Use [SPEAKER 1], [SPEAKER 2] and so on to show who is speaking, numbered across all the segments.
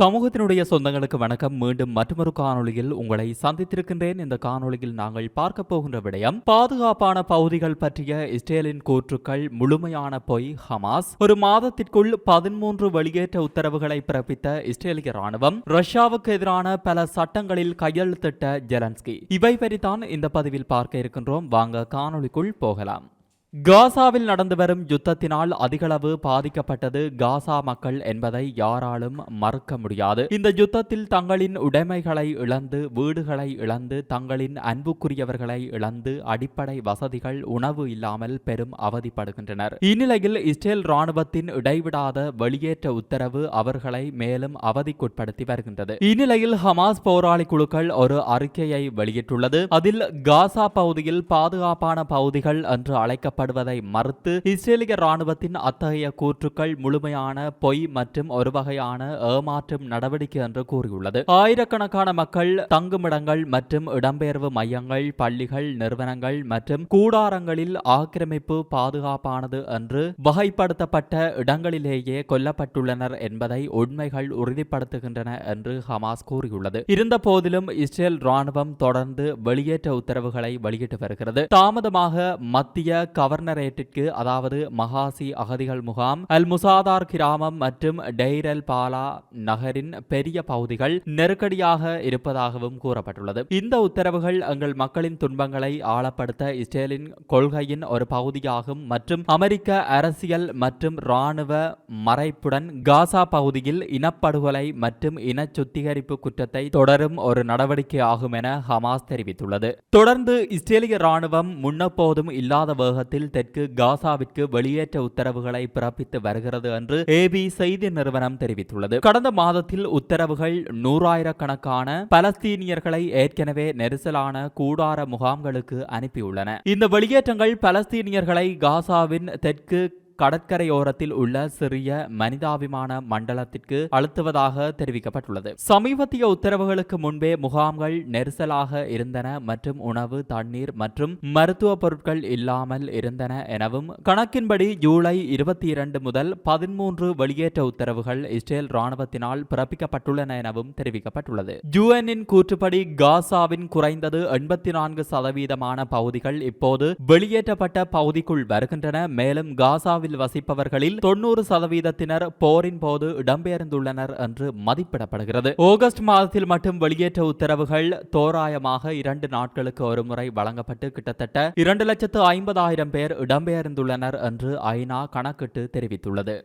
[SPEAKER 1] சமூகத்தினுடைய சொந்தங்களுக்கு வணக்கம். மீண்டும் மற்றொரு காணொளியில் உங்களை சந்தித்திருக்கின்றேன். இந்த காணொளியில் நாங்கள் பார்க்க போகின்ற விடயம் பாதுகாப்பான பகுதிகள் பற்றிய இஸ்ரேலின் கூற்றுக்கள் முழுமையான பொய் ஹமாஸ். ஒரு மாதத்திற்குள் பதிமூன்று வெளியேற்ற உத்தரவுகளை பிறப்பித்த இஸ்ரேலிய ராணுவம் ரஷ்யாவுக்கு எதிரான பல சட்டங்களில் கையெழுத்திட்ட ஜெலன்ஸ்கி. இவை பற்றித்தான் இந்த பதிவில் பார்க்க இருக்கின்றோம். வாங்க காணொளிக்குள் போகலாம். காசாவில் நடந்து வரும் யுத்தத்தினால் அதிகளவு பாதிக்கப்பட்டது காசா மக்கள் என்பதை யாராலும் மறுக்க முடியாது. இந்த யுத்தத்தில் தங்களின் உடைமைகளை இழந்து வீடுகளை இழந்து தங்களின் அன்புக்குரியவர்களை இழந்து அடிப்படை வசதிகள் உணவு இல்லாமல் பெரும் அவதிப்படுகின்றனர். இந்நிலையில் இஸ்ரேல் ராணுவத்தின் இடைவிடாத வெளியேற்ற உத்தரவு அவர்களை மேலும் அவதிக்குட்படுத்தி வருகின்றது. இந்நிலையில் ஹமாஸ் போராளி குழுக்கள் ஒரு அறிக்கையை வெளியிட்டுள்ளது. அதில் காசா பகுதியில் பாதுகாப்பான பகுதிகள் என்று அழைக்க செயல்படுவதை மறுத்து இஸ்ரேலிய ராணுவத்தின் அத்தகைய கூற்றுக்கள் முழுமையான பொய் மற்றும் ஒரு வகையான ஏமாற்றும் நடவடிக்கை என்று கூறியுள்ளது. ஆயிரக்கணக்கான மக்கள் தங்குமிடங்கள் மற்றும் இடம்பெயர்வு மையங்கள் பள்ளிகள் நிறுவனங்கள் மற்றும் கூடாரங்களில் ஆக்கிரமிப்பு பாதுகாப்பானது என்று வகைப்படுத்தப்பட்ட இடங்களிலேயே கொல்லப்பட்டுள்ளனர் என்பதை உண்மைகள் உறுதிப்படுத்துகின்றன என்று ஹமாஸ் கூறியுள்ளது. இருந்த போதிலும் இஸ்ரேல் ராணுவம் தொடர்ந்து வெளியேற்ற உத்தரவுகளை வெளியிட்டு வருகிறது. தாமதமாக மத்திய கவர்னரேட்டிற்கு அதாவது மகாசி அகதிகள் முகாம் அல் முசாதார் கிராமம் மற்றும் டெய்ரல் பாலா நகரின் பெரிய பகுதிகள் நெருக்கடியாக இருப்பதாகவும் கூறப்பட்டுள்ளது. இந்த உத்தரவுகள் எங்கள் மக்களின் துன்பங்களை ஆழப்படுத்த இஸ்ரேலின் கொள்கையின் ஒரு பகுதியாகும் மற்றும் அமெரிக்க அரசியல் மற்றும் இராணுவ மறைப்புடன் காசா பகுதியில் இனப்படுகொலை மற்றும் இன சுத்திகரிப்பு குற்றத்தை தொடரும் ஒரு நடவடிக்கை ஆகும் என ஹமாஸ் தெரிவித்துள்ளது. தொடர்ந்து இஸ்ரேலிய ராணுவம் முன்னப்போதும் இல்லாத வேகத்தில் மாதத்தில் தெற்கு காசாவிற்கு வெளியேற்ற உத்தரவுகளை பிறப்பித்து வருகிறது என்று ஏபி செய்தி நிறுவனம் தெரிவித்துள்ளது. கடந்த மாதத்தில் உத்தரவுகள் நூறாயிரக்கணக்கான பலஸ்தீனியர்களை ஏற்கனவே நெரிசலான கூடார முகாம்களுக்கு அனுப்பியுள்ளன. இந்த வெளியேற்றங்கள் பலஸ்தீனியர்களை காசாவின் தெற்கு கடற்கரையோரத்தில் உள்ள சிறிய மனிதாபிமான மண்டலத்திற்கு அழுத்துவதாக தெரிவிக்கப்பட்டுள்ளது. சமீபத்திய உத்தரவுகளுக்கு முன்பே முகாம்கள் நெரிசலாக இருந்தன மற்றும் உணவு தண்ணீர் மற்றும் மருத்துவ பொருட்கள் இல்லாமல் இருந்தன எனவும் கணக்கின்படி ஜூலை இருபத்தி இரண்டு முதல் பதிமூன்று வெளியேற்ற உத்தரவுகள் இஸ்ரேல் ராணுவத்தினால் பிறப்பிக்கப்பட்டுள்ளன எனவும் தெரிவிக்கப்பட்டுள்ளது. ஜூஎனின் கூற்றுப்படி காசாவின் குறைந்தது எண்பத்தி நான்கு சதவீதமான பகுதிகள் இப்போது வெளியேற்றப்பட்ட பகுதிக்குள் வருகின்றன. மேலும் காசாவில் காசாவில் வசிப்பவர்களில் தொன்னூறு சதவீதத்தினர் போரின் போது இடம்பெயர்ந்துள்ளனர் என்று மதிப்பிடப்படுகிறது. ஆகஸ்ட் மாதத்தில் மட்டும் வெளியேற்ற உத்தரவுகள் தோராயமாக இரண்டு நாட்களுக்கு ஒருமுறை வழங்கப்பட்டு கிட்டத்தட்ட இரண்டு லட்சத்து ஐம்பதாயிரம் பேர் இடம்பெயர்ந்துள்ளனர் என்று ஐநா கணக்கிட்டு தெரிவித்துள்ளது.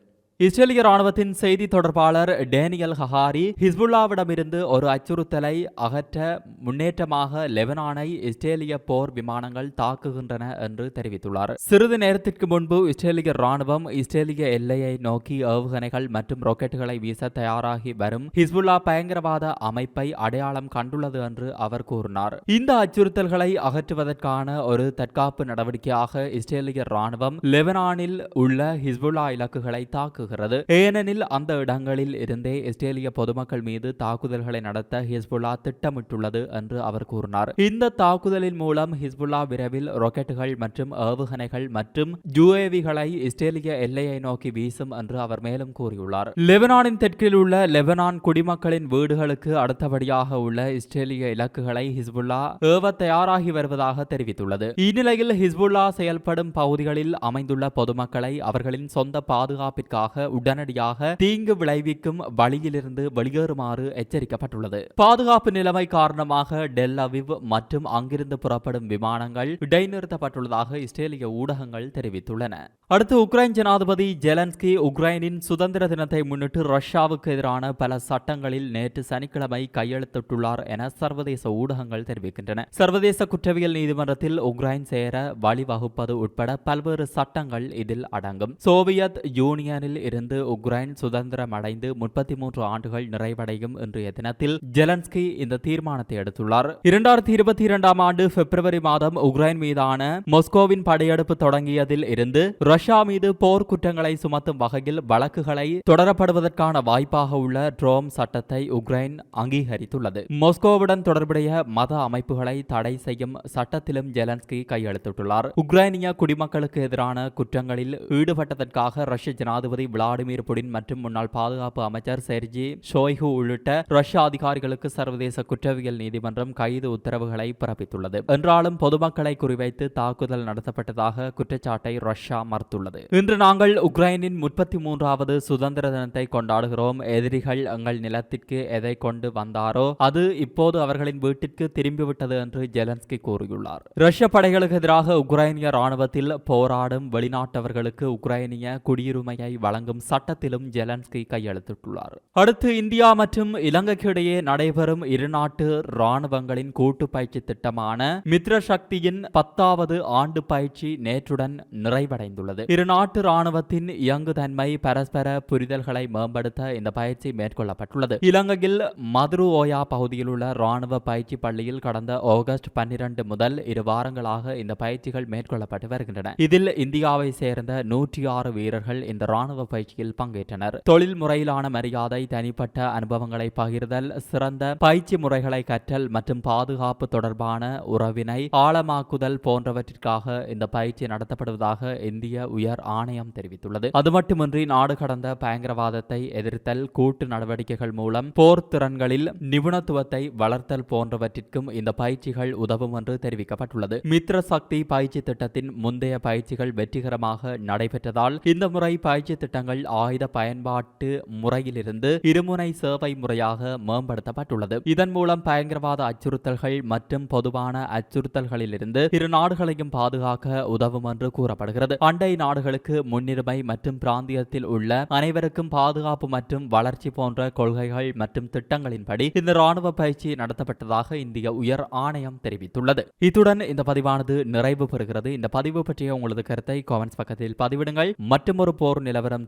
[SPEAKER 1] இஸ்ரேலிய ராணுவத்தின் செய்தி தொடர்பாளர் டேனியல் ஹஹாரி ஹிஸ்புல்லாவிடமிருந்து ஒரு அச்சுறுத்தலை அகற்ற முன்னேற்றமாக லெபனானை இஸ்ரேலிய போர் விமானங்கள் தாக்குகின்றன என்று தெரிவித்துள்ளார். சிறிது நேரத்திற்கு முன்பு இஸ்ரேலிய ராணுவம் இஸ்ரேலிய எல்லையை நோக்கி ஏவுகணைகள் மற்றும் ராக்கெட்டுகளை வீச தயாராகி வரும் ஹிஸ்புல்லா பயங்கரவாத அமைப்பை அடையாளம் கண்டுள்ளது என்று அவர் கூறினார். இந்த அச்சுறுத்தல்களை அகற்றுவதற்கான ஒரு தற்காப்பு நடவடிக்கையாக இஸ்ரேலிய ராணுவம் லெபனானில் உள்ள ஹிஸ்புல்லா இலக்குகளை தாக்குகிறது. கூறப்படுகிறது ஏனெனில் அந்த இடங்களில் இருந்தே இஸ்ரேலிய பொதுமக்கள் மீது தாக்குதல்களை நடத்த ஹிஸ்புல்லா திட்டமிட்டுள்ளது என்று அவர் கூறினார். இந்த தாக்குதலின் மூலம் ஹிஸ்புல்லா விரைவில் ராக்கெட்டுகள் மற்றும் ஏவுகணைகள் மற்றும் ஜூஏவிகளை இஸ்ரேலிய எல்லையை நோக்கி வீசும் என்று அவர் மேலும் கூறியுள்ளார். லெபனானின் தெற்கில் உள்ள லெபனான் குடிமக்களின் வீடுகளுக்கு அடுத்தபடியாக உள்ள இஸ்ரேலிய இலக்குகளை ஹிஸ்புல்லா ஏவ தயாராகி வருவதாக தெரிவித்துள்ளது. இந்நிலையில் ஹிஸ்புல்லா செயல்படும் பகுதிகளில் அமைந்துள்ள பொதுமக்களை அவர்களின் சொந்த பாதுகாப்பிற்காக உடனடியாக தீங்கு விளைவிக்கும் வழியிலிருந்து வெளியேறுமாறு எச்சரிக்கப்பட்டுள்ளது. பாதுகாப்பு நிலைமை காரணமாக டெல் அவிவ் மற்றும் அங்கிருந்து புறப்படும் விமானங்கள் இடைநிறுத்தப்பட்டுள்ளதாக இஸ்ரேலிய ஊடகங்கள் தெரிவித்துள்ளன. அடுத்து உக்ரைன் ஜனாதிபதி ஜெலன்ஸ்கி உக்ரைனின் சுதந்திர தினத்தை முன்னிட்டு ரஷ்யாவுக்கு எதிரான பல சட்டங்களில் நேற்று சனிக்கிழமை கையெழுத்திட்டுள்ளார் என சர்வதேச ஊடகங்கள் தெரிவிக்கின்றன. சர்வதேச குற்றவியல் நீதிமன்றத்தில் உக்ரைன் சேர வழிவகுப்பது உட்பட பல்வேறு சட்டங்கள் இதில் அடங்கும். சோவியத் யூனியனில் இருந்து உக்ரைன் சுதந்திரம் அடைந்து முப்பத்தி மூன்று ஆண்டுகள் நிறைவடையும் இன்றைய தினத்தில் ஜெலன்ஸ்கி இந்த தீர்மானத்தை எடுத்துள்ளார். இரண்டாயிரத்தி இருபத்தி இரண்டாம் ஆண்டு பிப்ரவரி மாதம் உக்ரைன் மீதான மொஸ்கோவின் படையெடுப்பு தொடங்கியதில் இருந்து ரஷ்யா மீது போர் குற்றங்களை சுமத்தும் வகையில் வழக்குகளை தொடரப்படுவதற்கான வாய்ப்பாக உள்ள ட்ரோம் சட்டத்தை உக்ரைன் அங்கீகரித்துள்ளது. மொஸ்கோவுடன் தொடர்புடைய மத அமைப்புகளை தடை செய்யும் சட்டத்திலும் ஜெலன்ஸ்கி கையெழுத்திட்டுள்ளார். உக்ரைனிய குடிமக்களுக்கு எதிரான குற்றங்களில் ஈடுபட்டதற்காக ரஷ்ய ஜனாதிபதி விளாடிமிர் புடின் மற்றும் முன்னாள் பாதுகாப்பு அமைச்சர் செர்ஜி ஷோய்கு உள்ளிட்ட ரஷ்ய அதிகாரிகளுக்கு சர்வதேச குற்றவியல் நீதிமன்றம் கைது உத்தரவுகளை பிறப்பித்துள்ளது. என்றாலும் பொதுமக்களை குறிவைத்து தாக்குதல் நடத்தப்பட்டதாக குற்றச்சாட்டை ரஷ்யா மறுத்துள்ளது. இன்று நாங்கள் உக்ரைனின் முப்பத்தி மூன்றாவது சுதந்திர தினத்தை கொண்டாடுகிறோம். எதிரிகள் எங்கள் நிலத்திற்கு எதை கொண்டு வந்தாரோ அது இப்போது அவர்களின் வீட்டிற்கு திரும்பிவிட்டது என்று ஜெலன்ஸ்கி கூறியுள்ளார். ரஷ்ய படைகளுக்கு எதிராக உக்ரைனிய ராணுவத்தில் போராடும் வெளிநாட்டவர்களுக்கு உக்ரைனிய குடியுரிமையை வழங்கும் சட்டத்திலும் ஜெலன்ஸ்கி கையெழுத்திட்டுள்ளார். அடுத்து இந்தியா மற்றும் இலங்கைக்கு இடையே நடைபெறும் இருநாட்டு ராணுவங்களின் கூட்டு பயிற்சி திட்டமான மித்ர சக்தியின் பத்தாவது ஆண்டு பயிற்சி நேற்றுடன் நிறைவடைந்துள்ளது. இருநாட்டு ராணுவத்தின் இயங்குதன்மை பரஸ்பர புரிதல்களை மேம்படுத்த இந்த பயிற்சி மேற்கொள்ளப்பட்டுள்ளது. இலங்கையில் மதுரு ஓயா பகுதியில் உள்ள ராணுவ பயிற்சி பள்ளியில் கடந்த ஆகஸ்ட் பன்னிரண்டு முதல் இரு வாரங்களாக இந்த பயிற்சிகள் மேற்கொள்ளப்பட்டு வருகின்றன. இதில் இந்தியாவை சேர்ந்த நூற்றி ஆறு வீரர்கள் இந்த ராணுவ பயிற்சியில் பங்கேற்றனர். தொழில் முறையிலான மரியாதை தனிப்பட்ட அனுபவங்களை பகிர்தல் சிறந்த பயிற்சி முறைகளை கற்றல் மற்றும் பாதுகாப்பு தொடர்பான உறவினை ஆழமாக்குதல் போன்றவற்றிற்காக இந்த பயிற்சி நடத்தப்படுவதாக இந்திய உயர் ஆணையம் தெரிவித்துள்ளது. அது மட்டுமின்றி நாடு கடந்த பயங்கரவாதத்தை எதிர்த்தல் கூட்டு நடவடிக்கைகள் மூலம் போர் திறன்களில் நிபுணத்துவத்தை வளர்த்தல் போன்றவற்றிற்கும் இந்த பயிற்சிகள் உதவும் என்று தெரிவிக்கப்பட்டுள்ளது. மித்ர சக்தி பயிற்சி திட்டத்தின் முந்தைய பயிற்சிகள் வெற்றிகரமாக நடைபெற்றதால் இந்த முறை பயிற்சி திட்டங்கள் ஆயுத பயன்பாட்டு முறையிலிருந்து இருமுனை சேவை முறையாக மேம்படுத்தப்பட்டுள்ளது. இதன் மூலம் பயங்கரவாத அச்சுறுத்தல்கள் மற்றும் பொதுவான அச்சுறுத்தல்களிலிருந்து இரு நாடுகளையும் பாதுகாக்க உதவும் என்று கூறப்படுகிறது. அண்டை நாடுகளுக்கு முன்னுரிமை மற்றும் பிராந்தியத்தில் உள்ள அனைவருக்கும் பாதுகாப்பு மற்றும் வளர்ச்சி போன்ற கொள்கைகள் மற்றும் திட்டங்களின்படி இந்த ராணுவ பயிற்சி நடத்தப்பட்டதாக இந்திய உயர் ஆணையம் தெரிவித்துள்ளது. இத்துடன் இந்த பதிவானது நிறைவு பெறுகிறது. இந்த பதிவு பற்றிய உங்களது கருத்தை காமெண்ட்ஸ் பக்கத்தில் பதிவிடுங்கள். மற்றும் ஒரு போர் நிலவரம்